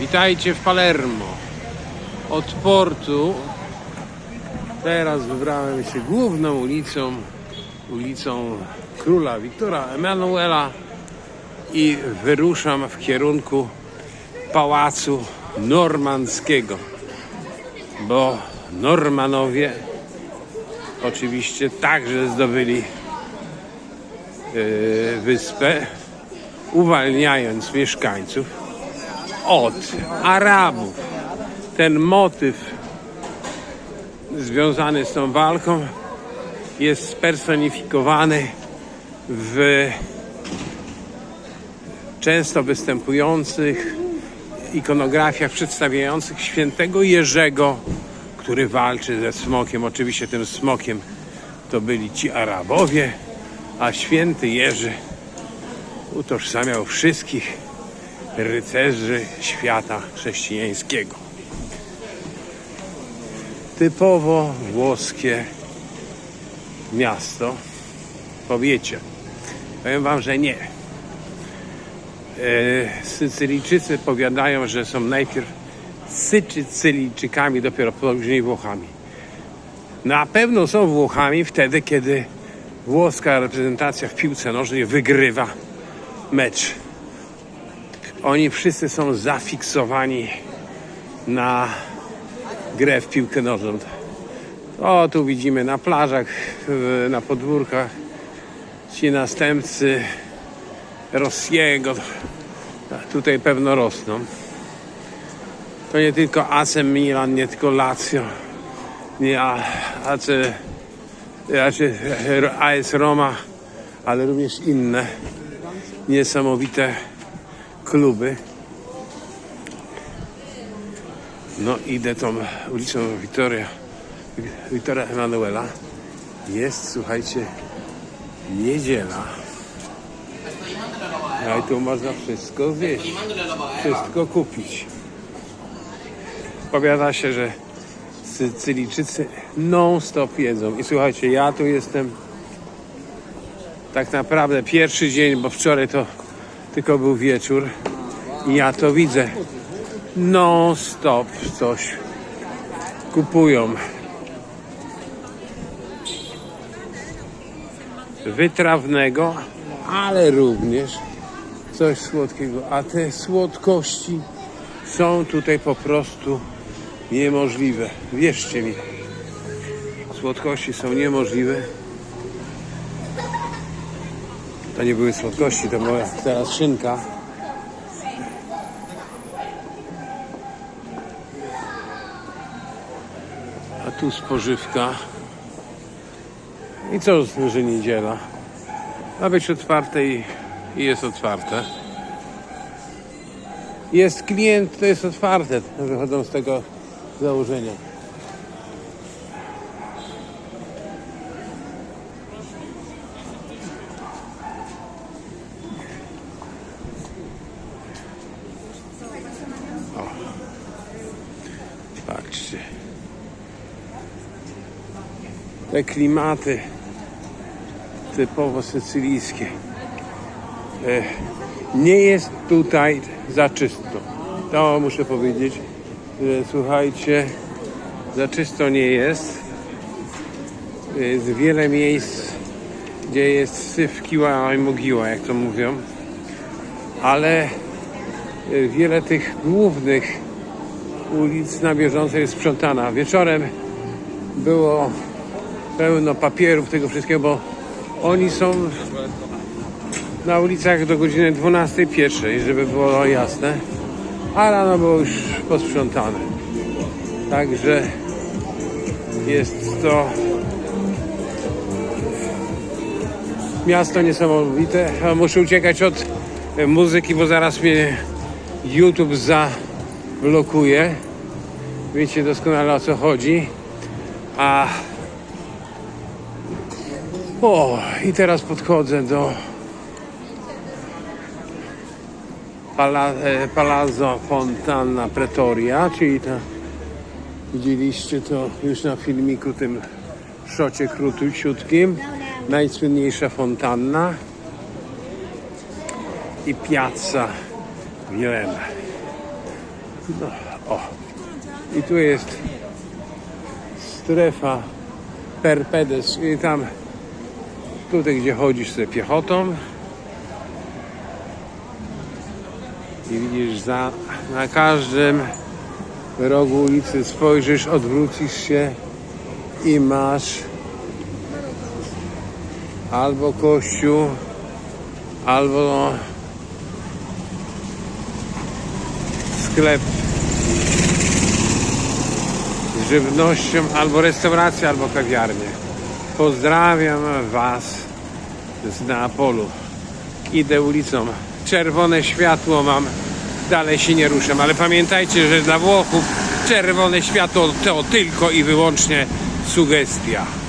Witajcie w Palermo. Od portu teraz wybrałem się główną ulicą, ulicą króla Wiktora Emanuela i wyruszam w kierunku pałacu normandzkiego, bo Normanowie oczywiście także zdobyli yy, wyspę, uwalniając mieszkańców od Arabów. Ten motyw związany z tą walką jest spersonifikowany w często występujących ikonografiach przedstawiających świętego Jerzego, który walczy ze smokiem. Oczywiście tym smokiem to byli ci Arabowie, a święty Jerzy utożsamiał wszystkich rycerzy świata chrześcijańskiego. Typowo włoskie miasto, powiecie. Powiem wam, że nie. E, Sycylijczycy powiadają, że są najpierw Sycylijczykami, dopiero później Włochami. Na pewno są Włochami wtedy, kiedy włoska reprezentacja w piłce nożnej wygrywa mecz. Oni wszyscy są zafiksowani na grę w piłkę nożną. O, tu widzimy na plażach, na podwórkach ci następcy Rossiego. Tutaj pewno rosną. To nie tylko AC Milan, nie tylko Lazio, nie AC, znaczy AS Roma, ale również inne niesamowite kluby. No idę tą ulicą Wiktoria, Wiktora Emanuela. Jest, słuchajcie, niedziela. No i tu można wszystko zjeść, wszystko kupić. Powiada się, że Sycylijczycy non-stop jedzą. I słuchajcie, ja tu jestem tak naprawdę pierwszy dzień, bo wczoraj to tylko był wieczór i ja to widzę. Non-stop coś kupują. Wytrawnego, ale również coś słodkiego. A te słodkości są tutaj po prostu niemożliwe. Wierzcie mi. Słodkości są niemożliwe. To nie były słodkości, to była teraz szynka. A tu spożywka. I co, że niedziela? Ma być otwarte i, i jest otwarte. Jest klient, to jest otwarte. Wychodzą z tego założenia. Patrzcie. Te klimaty typowo sycylijskie. E, Nie jest tutaj za czysto. To muszę powiedzieć, słuchajcie, za czysto nie jest. Jest wiele miejsc, gdzie jest syf, kiła i mogiła, jak to mówią. Ale wiele tych głównych ulic na bieżąco jest sprzątana. Wieczorem było pełno papierów, tego wszystkiego, bo oni są na ulicach do godziny 12.01, żeby było jasne, a rano było już posprzątane. Także jest to miasto niesamowite. Muszę uciekać od e, muzyki, bo zaraz mnie YouTube zablokuje. Wiecie doskonale o co chodzi. A o, i teraz podchodzę do Pala, e, Palazzo Fontana Pretoria, czyli ta, widzieliście to już na filmiku tym szocie króciutkim. Najsłynniejsza fontanna i Piazza Wilema. No, o. I tu jest strefa Perpedes, czyli tam tutaj, gdzie chodzisz sobie piechotą. I widzisz, za, na każdym rogu ulicy spojrzysz, odwrócisz się i masz albo kościół, albo sklep z żywnością, albo restaurację, albo kawiarnię. Pozdrawiam Was z Neapolu. Idę ulicą. Czerwone światło mam. Dalej się nie ruszam, ale pamiętajcie, że dla Włochów czerwone światło to tylko i wyłącznie sugestia.